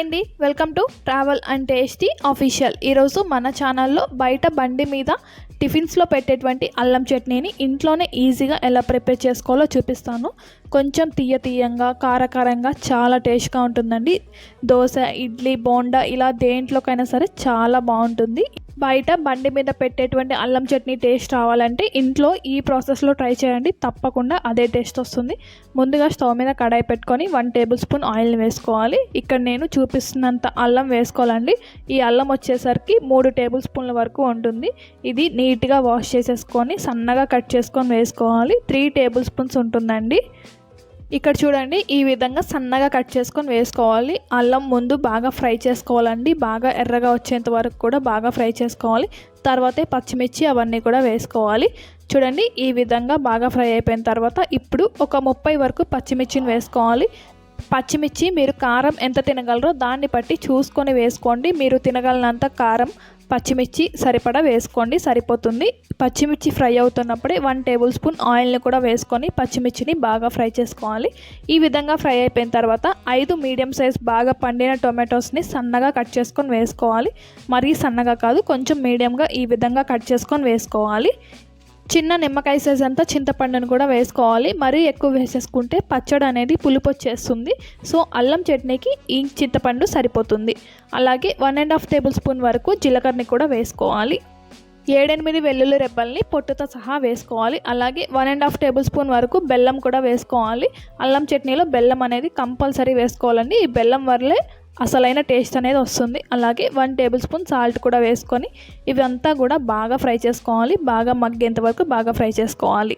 అండి welcome to travel and tasty official ఈరోజు మన ఛానల్లో బయట బండి మీద టిఫిన్స్లో పెట్టేటువంటి అల్లం చట్నీని ఇంట్లోనే ఈజీగా ఎలా ప్రిపేర్ చేసుకోవాలో చూపిస్తాను. కొంచెం తీయ తీయంగా కారకారంగా చాలా టేస్ట్గా ఉంటుందండి. దోశ ఇడ్లీ బోండా ఇలా దేంట్లోకైనా సరే చాలా బాగుంటుంది. బయట బండి మీద పెట్టేటువంటి అల్లం చట్నీ టేస్ట్ రావాలంటే ఇంట్లో ఈ ప్రాసెస్లో ట్రై చేయండి. తప్పకుండా అదే టేస్ట్ వస్తుంది. ముందుగా స్టవ్ మీద కడాయి పెట్టుకొని వన్ టేబుల్ స్పూన్ ఆయిల్ని వేసుకోవాలి. ఇక్కడ నేను చూపిస్తున్నంత అల్లం వేసుకోవాలండి. ఈ అల్లం వచ్చేసరికి మూడు టేబుల్ స్పూన్ల వరకు ఉంటుంది. ఇది నీట్గా వాష్ చేసేసుకొని సన్నగా కట్ చేసుకొని వేసుకోవాలి. త్రీ టేబుల్ స్పూన్స్ ఉంటుందండి. ఇక్కడ చూడండి ఈ విధంగా సన్నగా కట్ చేసుకొని వేసుకోవాలి. అల్లం ముందు బాగా ఫ్రై చేసుకోవాలండి. బాగా ఎర్రగా వచ్చేంత వరకు కూడా బాగా ఫ్రై చేసుకోవాలి. తర్వాతే పచ్చిమిర్చి అవన్నీ కూడా వేసుకోవాలి. చూడండి ఈ విధంగా బాగా ఫ్రై అయిపోయిన తర్వాత ఇప్పుడు ఒక ముప్పై వరకు పచ్చిమిర్చిని వేసుకోవాలి. పచ్చిమిర్చి మీరు కారం ఎంత తినగలరో దాన్ని బట్టి చూసుకొని వేసుకోండి. మీరు తినగలనంత కారం పచ్చిమిర్చి సరిపడా వేసుకోండి. సరిపోతుంది. పచ్చిమిర్చి ఫ్రై అవుతున్నప్పుడే వన్ టేబుల్ స్పూన్ ఆయిల్ని కూడా వేసుకొని పచ్చిమిర్చిని బాగా ఫ్రై చేసుకోవాలి. ఈ విధంగా ఫ్రై అయిపోయిన తర్వాత ఐదు మీడియం సైజ్ బాగా పండిన టొమాటోస్ని సన్నగా కట్ చేసుకొని వేసుకోవాలి. మరీ సన్నగా కాదు కొంచెం మీడియంగా ఈ విధంగా కట్ చేసుకొని వేసుకోవాలి. చిన్న నిమ్మకాయ సైజ్ అంతా చింతపండును కూడా వేసుకోవాలి. మరీ ఎక్కువ వేసేసుకుంటే పచ్చడి అనేది పులుపు వచ్చేస్తుంది సో అల్లం చట్నీకి ఈ చింతపండు సరిపోతుంది. అలాగే one and half tablespoon వరకు జీలకర్రని కూడా వేసుకోవాలి. ఏడెనిమిది వెల్లుల్లి రెబ్బల్ని పొట్టుతో సహా వేసుకోవాలి. అలాగే one and half tablespoon వరకు బెల్లం కూడా వేసుకోవాలి. అల్లం చట్నీలో బెల్లం అనేది కంపల్సరీ వేసుకోవాలండి. ఈ బెల్లం వల్లే అసలైన టేస్ట్ అనేది వస్తుంది. అలాగే వన్ టేబుల్ స్పూన్ సాల్ట్ కూడా వేసుకొని ఇవంతా కూడా బాగా ఫ్రై చేసుకోవాలి. బాగా మగ్గేంత వరకు బాగా ఫ్రై చేసుకోవాలి.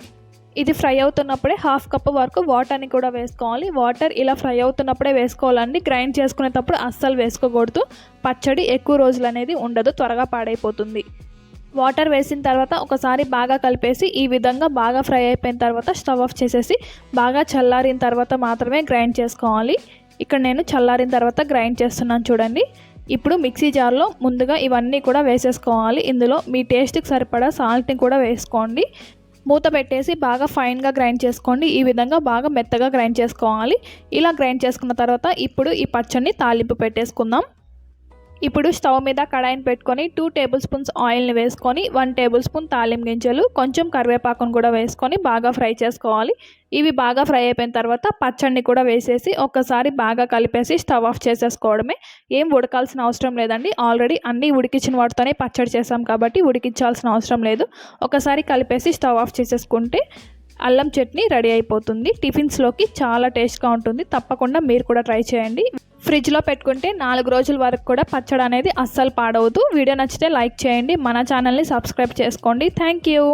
ఇది ఫ్రై అవుతున్నప్పుడే హాఫ్ కప్ వరకు వాటర్ని కూడా వేసుకోవాలి. వాటర్ ఇలా ఫ్రై అవుతున్నప్పుడే వేసుకోవాలండి. గ్రైండ్ చేసుకునేటప్పుడు అస్సలు వేసుకోకూడదు. పచ్చడి ఎక్కువ రోజులు అనేది ఉండదు. త్వరగా పాడైపోతుంది. వాటర్ వేసిన తర్వాత ఒకసారి బాగా కలిపేసి ఈ విధంగా బాగా ఫ్రై అయిపోయిన తర్వాత స్టవ్ ఆఫ్ చేసేసి బాగా చల్లారిన తర్వాత మాత్రమే గ్రైండ్ చేసుకోవాలి. ఇక్కడ నేను చల్లారిన తర్వాత గ్రైండ్ చేస్తున్నాను చూడండి. ఇప్పుడు మిక్సీ జార్లో ముందుగా ఇవన్నీ కూడా వేసేసుకోవాలి. ఇందులో మీ టేస్ట్కి సరిపడా సాల్ట్ని కూడా వేసుకోండి. మూత పెట్టేసి బాగా ఫైన్గా గ్రైండ్ చేసుకోండి. ఈ విధంగా బాగా మెత్తగా గ్రైండ్ చేసుకోవాలి. ఇలా గ్రైండ్ చేసుకున్న తర్వాత ఇప్పుడు ఈ పచ్చడిని తాలింపు పెట్టేసుకుందాం. ఇప్పుడు స్టవ్ మీద కడాయిని పెట్టుకొని టూ టేబుల్ స్పూన్స్ ఆయిల్ని వేసుకొని వన్ టేబుల్ స్పూన్ తాలిం గింజలు కొంచెం కరివేపాకును కూడా వేసుకొని బాగా ఫ్రై చేసుకోవాలి. ఇవి బాగా ఫ్రై అయిపోయిన తర్వాత పచ్చడిని కూడా వేసేసి ఒక్కసారి బాగా కలిపేసి స్టవ్ ఆఫ్ చేసేసుకోవడమే. ఏం ఉడకాల్సిన అవసరం లేదండి. ఆల్రెడీ అన్నీ ఉడికించిన వాటితోనే పచ్చడి చేసాం కాబట్టి ఉడికించాల్సిన అవసరం లేదు. ఒకసారి కలిపేసి స్టవ్ ఆఫ్ చేసేసుకుంటే అల్లం చట్నీ రెడీ అయిపోతుంది. టిఫిన్స్లోకి చాలా టేస్ట్గా ఉంటుంది. తప్పకుండా మీరు కూడా ట్రై చేయండి. ఫ్రిడ్జ్లో పెట్టుకుంటే నాలుగు రోజుల వరకు కూడా పచ్చడి అనేది అస్సలు పాడవద్దు వీడియో నచ్చితే లైక్ చేయండి. మన ఛానల్ని సబ్స్క్రైబ్ చేసుకోండి. Thank you